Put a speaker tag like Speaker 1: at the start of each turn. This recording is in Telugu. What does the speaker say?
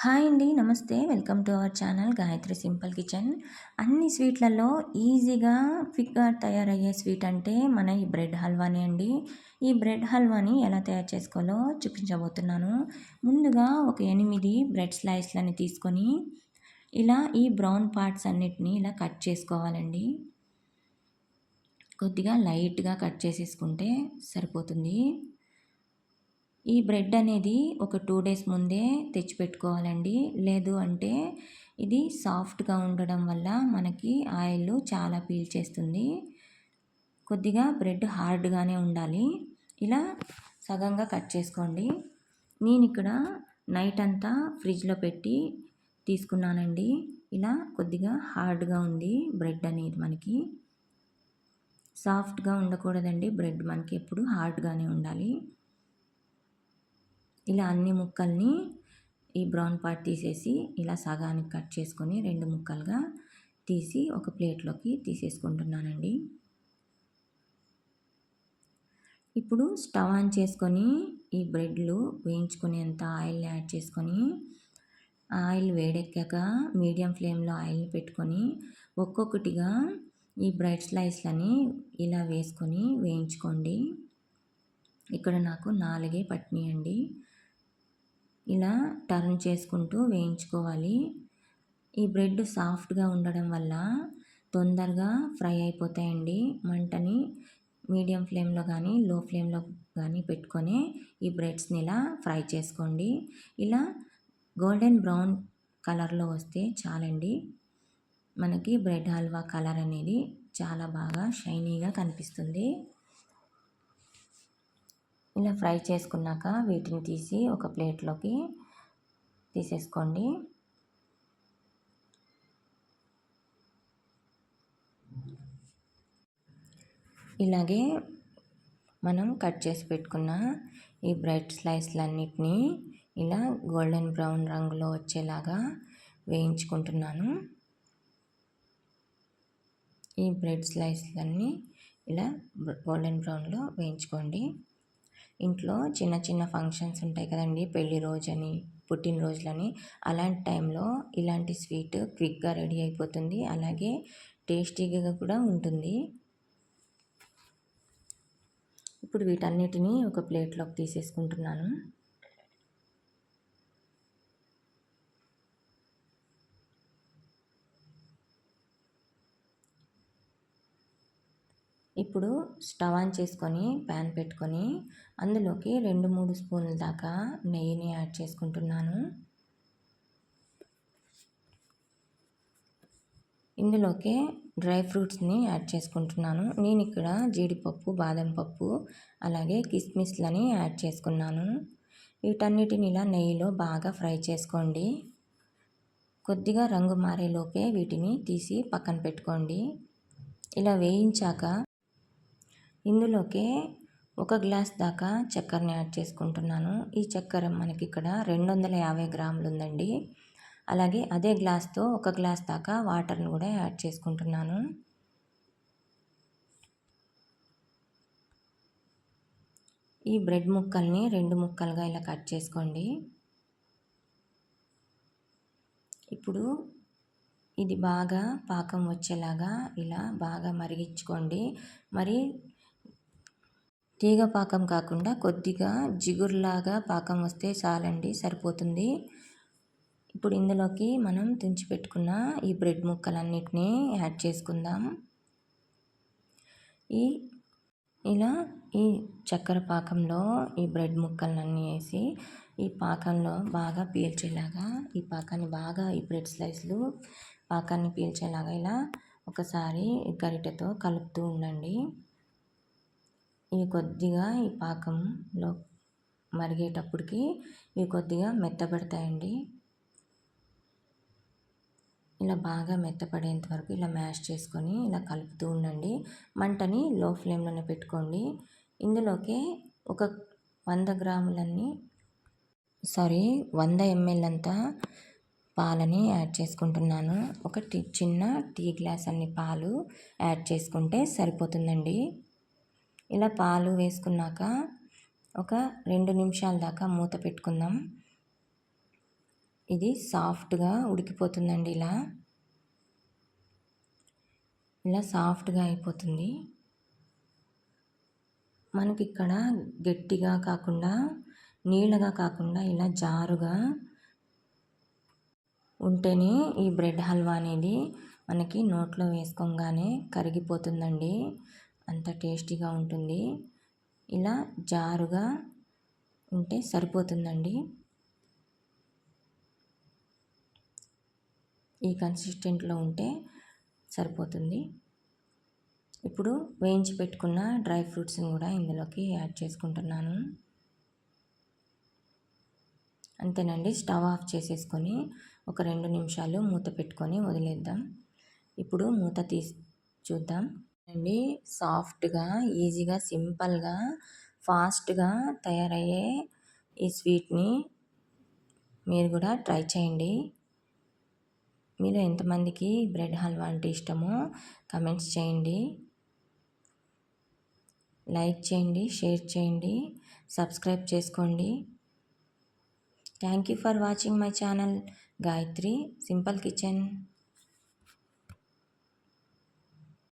Speaker 1: హాయ్ అండి నమస్తే. Welcome to our channel Gayatri simple kitchen. అన్ని స్వీట్లలో ఈజీగా క్విక్గా తయారయ్యే స్వీట్ అంటే మన ఈ బ్రెడ్ హల్వానే అండి. ఈ బ్రెడ్ హల్వాని ఎలా తయారు చేసుకోవాలో చూపించబోతున్నాను. ముందుగా ఒక ఎనిమిది బ్రెడ్ స్లైస్లని తీసుకొని ఇలా ఈ బ్రౌన్ పార్ట్స్ అన్నిటిని ఇలా కట్ చేసుకోవాలండి. కొద్దిగా లైట్గా కట్ చేసేసుకుంటే సరిపోతుంది. ఈ బ్రెడ్ అనేది ఒక టూ డేస్ ముందే తెచ్చిపెట్టుకోవాలండి. లేదు అంటే ఇది సాఫ్ట్గా ఉండడం వల్ల మనకి ఆయిల్ చాలా పీల్చేస్తుంది. కొద్దిగా బ్రెడ్ హార్డ్గానే ఉండాలి. ఇలా సగంగా కట్ చేసుకోండి. నేను ఇక్కడ నైట్ అంతా ఫ్రిడ్జ్లో పెట్టి తీసుకున్నానండి. ఇలా కొద్దిగా హార్డ్గా ఉంది బ్రెడ్ అనేది మనకి. సాఫ్ట్గా ఉండకూడదండి బ్రెడ్ మనకి ఎప్పుడు హార్డ్గానే ఉండాలి. ఇలా అన్ని ముక్కల్ని ఈ బ్రౌన్ పార్ట్ తీసేసి ఇలా సగానికి కట్ చేసుకొని రెండు ముక్కలుగా తీసి ఒక ప్లేట్లోకి తీసేసుకుంటున్నానండి. ఇప్పుడు స్టవ్ ఆన్ చేసుకొని ఈ బ్రెడ్లు వేయించుకునేంత ఆయిల్ యాడ్ చేసుకొని ఆయిల్ వేడెక్కాక మీడియం ఫ్లేమ్లో ఆయిల్ని పెట్టుకొని ఒక్కొక్కటిగా ఈ బ్రెడ్ స్లైస్లని ఇలా వేసుకొని వేయించుకోండి. ఇక్కడ నాకు నాలుగే పట్టినాయండి ఇలా టర్న్ చేసుకుంటూ వేయించుకోవాలి. ఈ బ్రెడ్ సాఫ్ట్గా ఉండడం వల్ల తొందరగా ఫ్రై అయిపోతాయండి. మంటని మీడియం ఫ్లేమ్లో కానీ లో ఫ్లేమ్లో కానీ పెట్టుకొని ఈ బ్రెడ్స్ని ఇలా ఫ్రై చేసుకోండి. ఇలా గోల్డెన్ బ్రౌన్ కలర్లో వస్తే చాలండి. మనకి బ్రెడ్ హల్వా కలర్ అనేది చాలా బాగా షైనీగా కనిపిస్తుంది. ఇలా ఫ్రై చేసుకున్నాక వీటిని తీసి ఒక ప్లేట్లోకి తీసేసుకోండి. ఇలాగే మనం కట్ చేసి పెట్టుకున్న ఈ బ్రెడ్ స్లైస్లన్నిటినీ ఇలా గోల్డెన్ బ్రౌన్ రంగులో వచ్చేలాగా వేయించుకుంటున్నాను. ఈ బ్రెడ్ స్లైస్లన్నీ ఇలా గోల్డెన్ బ్రౌన్లో వేయించుకోండి. ఇంట్లో చిన్న చిన్న ఫంక్షన్స్ ఉంటాయి కదండి. పెళ్ళి రోజని పుట్టినరోజులని. అలాంటి టైంలో ఇలాంటి స్వీట్ క్విక్గా రెడీ అయిపోతుంది. అలాగే టేస్టీగా కూడా ఉంటుంది. ఇప్పుడు వీటన్నిటిని ఒక ప్లేట్లోకి తీసేసుకుంటున్నాను. ఇప్పుడు స్టవ్ ఆన్ చేసుకొని ప్యాన్ పెట్టుకొని అందులోకి రెండు మూడు స్పూన్ల దాకా నెయ్యిని యాడ్ చేసుకుంటున్నాను. ఇందులోకి డ్రై ఫ్రూట్స్ని యాడ్ చేసుకుంటున్నాను. నేను ఇక్కడ జీడిపప్పు బాదం పప్పు అలాగే కిస్మిస్లని యాడ్ చేసుకున్నాను. వీటన్నిటిని ఇలా నెయ్యిలో బాగా ఫ్రై చేసుకోండి. కొద్దిగా రంగు మారేలోపే వీటిని తీసి పక్కన పెట్టుకోండి. ఇలా వేయించాక ఇందులోకి ఒక గ్లాస్ దాకా చక్కెరని యాడ్ చేసుకుంటున్నాను. ఈ చక్కెర మనకి ఇక్కడ రెండు వందల యాభై గ్రాములు ఉందండి అలాగే అదే గ్లాస్తో ఒక గ్లాస్ దాకా వాటర్ని కూడా యాడ్ చేసుకుంటున్నాను. ఈ బ్రెడ్ ముక్కల్ని రెండు ముక్కలుగా ఇలా కట్ చేసుకోండి. ఇప్పుడు ఇది బాగా పాకం వచ్చేలాగా ఇలా బాగా మరిగించుకోండి. మరి తీగ పాకం కాకుండా కొద్దిగా జిగురులాగా పాకం వస్తే చాలండి సరిపోతుంది. ఇప్పుడు ఇందులోకి మనం తుంచిపెట్టుకున్న ఈ బ్రెడ్ ముక్కలన్నిటినీ యాడ్ చేసుకుందాం. ఈ ఇలా ఈ చక్కెర పాకంలో ఈ బ్రెడ్ ముక్కలన్నీ వేసి ఈ పాకంలో బాగా పీల్చేలాగా ఈ పాకాన్ని బాగా ఈ బ్రెడ్ స్లైస్లు పాకాన్ని పీల్చేలాగా ఇలా ఒకసారి గరిటెతో కలుపుతూ ఉండండి. ఇవి కొద్దిగా ఈ పాకంలో మరిగేటప్పటికి ఇవి కొద్దిగా మెత్తబడతాయండి. ఇలా బాగా మెత్తపడేంత వరకు ఇలా మ్యాష్ చేసుకొని ఇలా కలుపుతూ ఉండండి. మంటని లో ఫ్లేమ్లోనే పెట్టుకోండి. ఇందులోకి ఒక వంద గ్రాములన్నీ సారీ వంద ఎంఎల్ అంతా పాలని యాడ్ చేసుకుంటున్నాను. ఒక టీ చిన్న టీ గ్లాస్ అన్ని పాలు యాడ్ చేసుకుంటే సరిపోతుందండి. ఇలా పాలు వేసుకున్నాక ఒక రెండు నిమిషాల దాకా మూత పెట్టుకుందాం. ఇది సాఫ్ట్గా ఉడికిపోతుందండి ఇలా. ఇలా సాఫ్ట్గా అయిపోతుంది. మనకి ఇక్కడ గట్టిగా కాకుండా నీళ్ళగా కాకుండా ఇలా జారుగా ఉంటేనే ఈ బ్రెడ్ హల్వా అనేది మనకి నోట్లో వేసుకోగానే కరిగిపోతుందండి. అంత టేస్టీగా ఉంటుంది. ఇలా జారుగా ఉంటే సరిపోతుందండి. ఈ కన్సిస్టెంట్లో ఉంటే సరిపోతుంది. ఇప్పుడు వేయించి పెట్టుకున్న డ్రై ఫ్రూట్స్ని కూడా ఇందులోకి యాడ్ చేసుకుంటున్నాను. అంతేనండి స్టవ్ ఆఫ్ చేసేసుకొని ఒక రెండు నిమిషాలు మూత పెట్టుకొని వదిలేద్దాం. ఇప్పుడు మూత తీసి చూద్దాం. అండి. సాఫ్ట్గా ఈజీగా సింపుల్గా ఫాస్ట్గా తయారయ్యే ఈ స్వీట్ని మీరు కూడా ట్రై చేయండి. మీలో ఎంతమందికి బ్రెడ్ హల్వా అంటే ఇష్టమో కమెంట్స్ చేయండి. లైక్ చేయండి షేర్ చేయండి సబ్స్క్రైబ్ చేసుకోండి. Thank you for watching my channel. Gayatri simple kitchen.